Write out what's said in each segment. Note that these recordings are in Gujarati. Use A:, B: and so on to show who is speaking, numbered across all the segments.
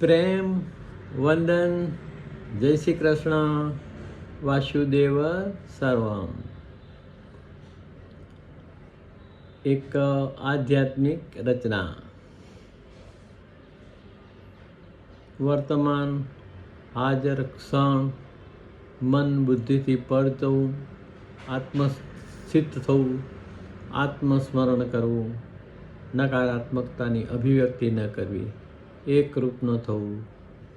A: પ્રેમ, વંદન, જય શ્રી કૃષ્ણ, વાસુદેવ સર્વમ. એક આધ્યાત્મિક રચના. વર્તમાન, હાજર ક્ષણ, મન બુદ્ધિથી પર જવું આત્મસ્થિત થવું, આત્મસ્મરણ કરવું, નકારાત્મકતાની અભિવ્યક્તિ ન કરવી. એકરૂપ ન થવું.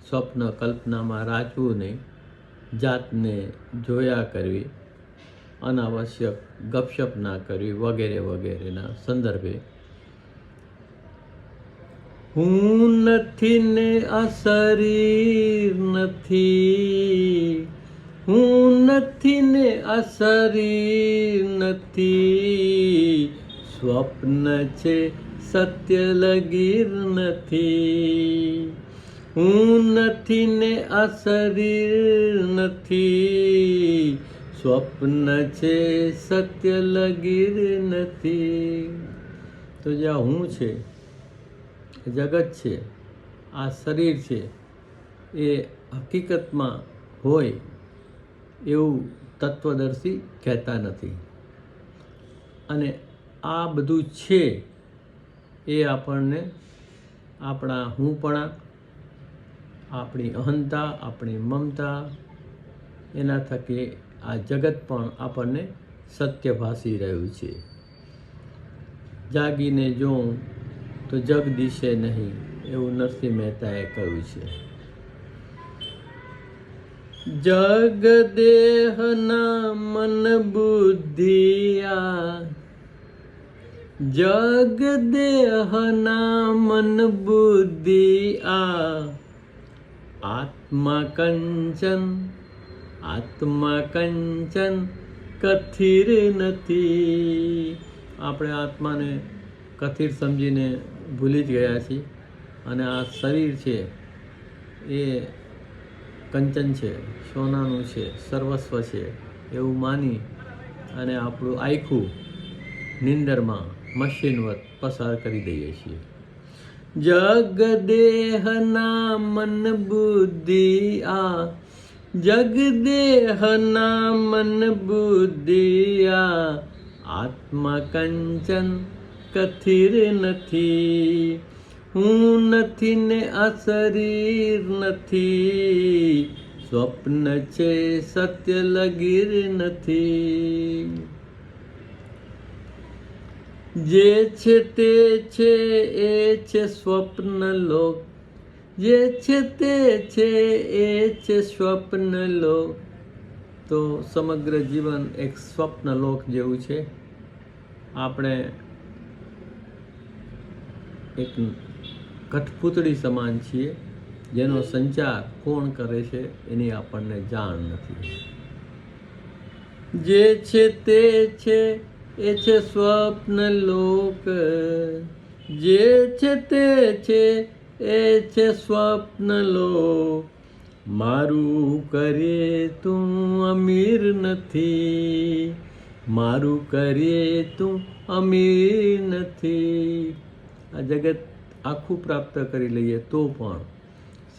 A: સ્વપ્ન કલ્પનામાં રાચવું નહીં. જાતને જોયા કરવી. અનાવશ્યક ગપશપ ના કરવી વગેરે વગેરેના સંદર્ભે. હું નથી ને આ નથી. હું નથી ને આ નથી. સ્વપ્ન છે સત્ય લગીર નથી. હું નથી ને આ શરીર નથી. સ્વપ્ન છે સત્ય લગીર નથી. તો જ્યાં હું છે જગત છે, આ શરીર છે, એ હકીકતમાં હોય એવું તત્વદર્શી કહેતા નથી. અને આ બધું છે એ આપણને આપણા હુંપણા, આપણી અહંતા, આપણી મમતા, એના થકી આ જગત પણ આપણને સત્ય ભાસી રહ્યું છે. જાગીને જોઉં તો જગ દિશે નહીં એવું નરસિંહ મહેતાએ કહ્યું છે. જગ દેહના મન બુદ્ધિયા જગ દેહના મન બુદ્ધિ આ આત્મા કંચન આત્મા કંચન કથિર નથી આપણે આત્માને કથિર સમજીને ભૂલી જ ગયા છીએ અને આ શરીર છે, એ કંચન છે, સોનાનું છે, સર્વસ્વ છે, એવું માની અને આપણું આખું નિંદરમાં મશીનવત પસાર કરી દઈએ છીએ. જગ દેહના મન બુદ્ધિ આ. જગ દેહના મન બુદ્ધિ આ. આત્મા કંચન કથિર નથી. હું નથી ને આ શરીર નથી. સ્વપ્ન છે સત્ય લગીર નથી. જે છે તે છે, એ છે સ્વપ્ન લોક જે છે તે છે, એ છે સ્વપ્ન લોક તો સમગ્ર જીવન એક સ્વપ્ન લોક જેવું છે. આપણે એક કઠપૂતળી સમાન છીએ, જેનો સંચાર કોણ કરે છે એની આપણને જાણ નથી. જે છે તે છે એ છે સ્વપ્ન લોક. જે છે તે છે, એ છે સ્વપ્ન લોક. મારું કરે તું અમીર નથી. મારું કરે તું અમીર નથી. આ જગત આખું પ્રાપ્ત કરી લઈએ તો પણ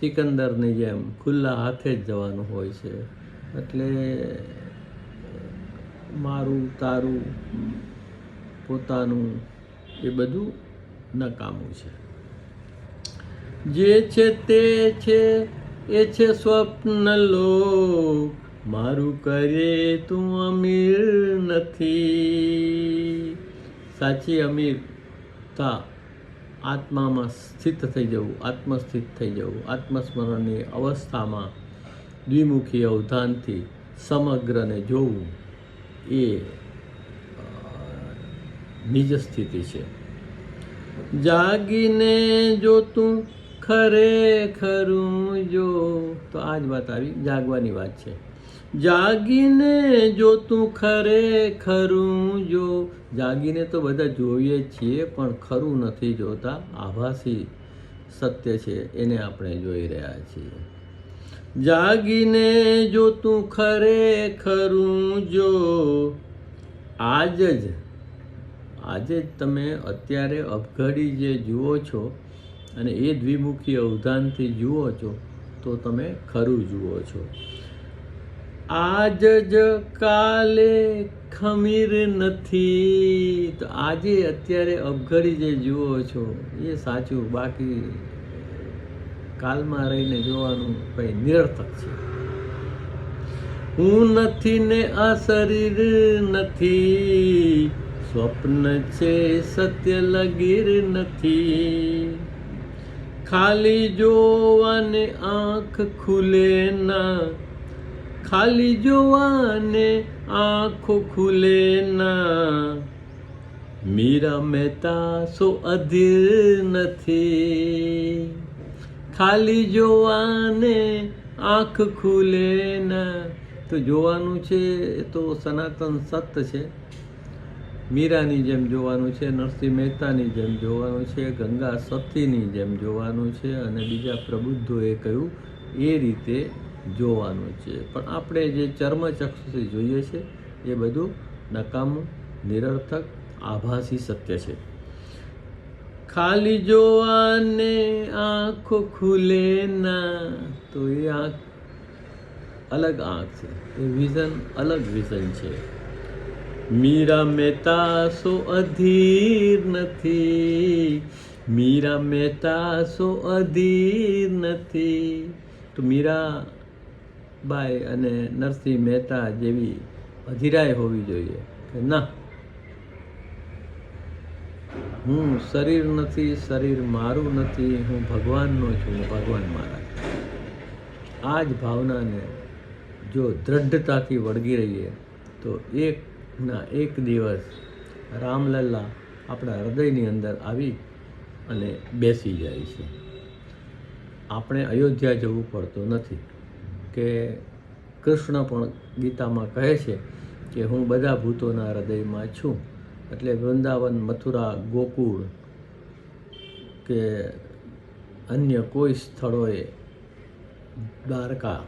A: સિકંદરની જેમ ખુલ્લા હાથે જ જવાનું હોય છે. એટલે મારું, તારું, પોતાનું એ બધું નકામું છે. જે છે તે છે, એ છે સ્વપ્ન લોક. મારું કરે તું અમીર નથી. સાચી અમીરતા આત્મામાં સ્થિત થઈ જવું, આત્મસ્થિત થઈ જવું. આત્મસ્મરણની અવસ્થામાં દ્વિમુખી અવધાનથી સમગ્રને જોવું. એ નિજ સ્થિતિ છે. જાગીને જો તું ખરેખરું જો, તો આ જ વાત આવી, જાગવાની વાત છે. જાગીને જો તું ખરેખરું જો, જાગીને તો બધા જોઈએ છીએ, પણ ખરું નથી જોતા. આભાસી સત્ય છે, એને આપણે જોઈ રહ્યા છીએ. જાગીને જો તું ખરેખરું જો આજ જ આજે જ તમે અત્યારે અપઘડી જે જુઓ છો અને એ દ્વિમુખી અવધાનથી જુઓ છો, તો તમે ખરું જુઓ છો. આજ જ કાલે ખમીર નથી, તો આજે અત્યારે અપઘડી જે જુઓ છો, એ સાચું બાકી કાલમાં રહીને જોવાનું કંઈ નિરર્થક છે. હું નથી ને આ શરીર નથી, સ્વપ્ન છે, સત્ય લગીર નથી. ખાલી જોવાને આંખ ખુલે ના, ખાલી જોવાને આંખો ખુલે ના. મીરા મહેતા સો અધીર નથી. ખાલી જોવાને આંખ ખુલે ના. તો જોવાનું છે એ તો સનાતન સત્ય છે. મીરાની જેમ જોવાનું છે, નરસિંહ મહેતાની જેમ જોવાનું છે, ગંગા સતીની જેમ જોવાનું છે અને બીજા પ્રબુદ્ધોએ કહ્યું એ રીતે જોવાનું છે. પણ આપણે જે ચર્મચક્ષુથી જોઈએ છે એ બધું નકામું, નિરર્થક, આભાસી સત્ય છે. ખાલી જોવાને આંખો ખુલે ના, તો એ આંખ અલગ આંખ છે. એ વિઝન અલગ વિઝન છે. મીરા મહેતા સો અધીર નથી. મીરા મહેતા સો અધીર નથી. તો મીરા બાઈ અને નરસિંહ મહેતા જેવી અધીરાય હોવી જોઈએ કે ના? હું શરીર નથી, શરીર મારું નથી, હું ભગવાનનો છું ભગવાન મારા. આ જ ભાવનાને જો દ્રઢતાથી વળગી રહીએ, તો એકના એક દિવસ રામલલ્લા આપણા હૃદયની અંદર આવી અને બેસી જાય છે. આપણે અયોધ્યા જવું પડતું નથી. કે કૃષ્ણ પણ ગીતામાં કહે છે કે હું બધા ભૂતોના હૃદયમાં છું. એટલે વૃંદાવન, મથુરા, ગોકુળ કે અન્ય કોઈ સ્થળોએ દ્વારકા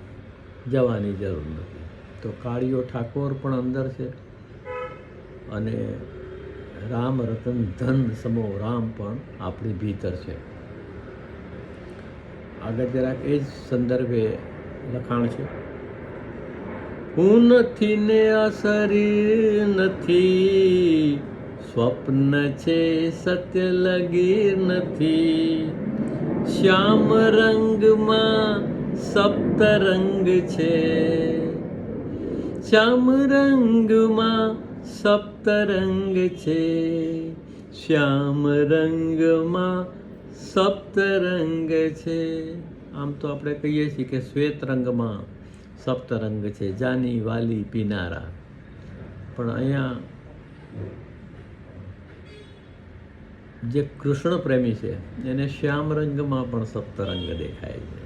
A: જવાની જરૂર નથી. તો કાળીઓ ઠાકોર પણ અંદર છે અને રામ રતન ધન સમો રામ પણ આપણી ભીતર છે. આગળ જરાક એ જ સંદર્ભે લખાણ છે. હું નથી ને શરીર નથી સ્વપ્ન છે સત્ય લગીર નથી. શ્યામ રંગમાં સપ્તરંગ છે. શ્યામ રંગમાં સપ્તરંગ છે. શ્યામ રંગમાં સપ્તરંગ છે. આમ તો આપણે કહીએ છીએ કે શ્વેત રંગમાં સપ્તરંગ છે. જાની વાલી, પીનારા. પણ અહીંયા જે કૃષ્ણ પ્રેમી છે, એને શ્યામ રંગમાં પણ સપ્તરંગ દેખાય છે.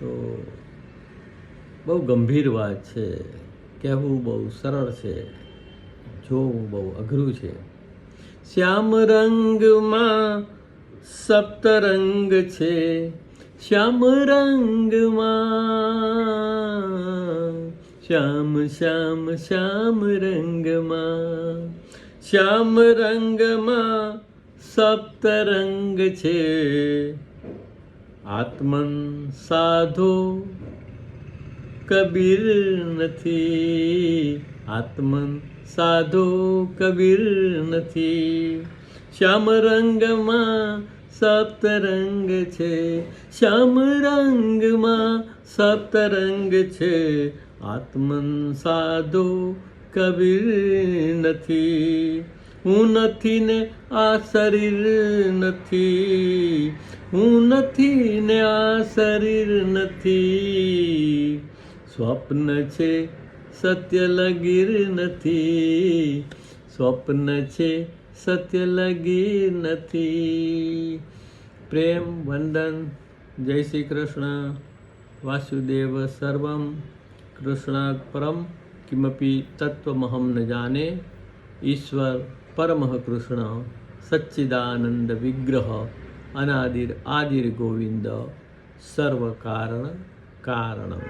A: તો બહુ ગંભીર વાત છે, કહેવું બહુ સરળ છે, જોવું બહુ અઘરું છે. શ્યામ રંગમાં સપ્તરંગ છે, શ્યામ રંગમાં, શ્યામ શ્યામ શ્યામ રંગમાં. શ્યામ રંગમાં સપ્તરંગ છે. આત્મન સાધો કબીર નથી. આત્મન સાધો કબીર નથી. શ્યામ રંગમાં સપ્તરંગ છે. શ્યામ રંગમાં સપ્તરંગ છે. આત્મન સાધો કબીર નથી, હું નથી ને આ શરીર નથી, હું નથી ને આ શરીર નથી. સ્વપ્ન છે સત્ય લગીર નથી, સ્વપ્ન છે સત્ય લગીર નથી. પ્રેમ, વંદન, જય શ્રી કૃષ્ણ. વાસુદેવ સર્વમ કૃષ્ણાત પરમ કિમપી તત્વમહમ ન જાને ઈશ્વર પરમઃ કૃષ્ણ સચ્ચિદાનંદ વિગ્રહ અનાદિર આદિર ગોવિંદ સર્વ કારણ કારણમ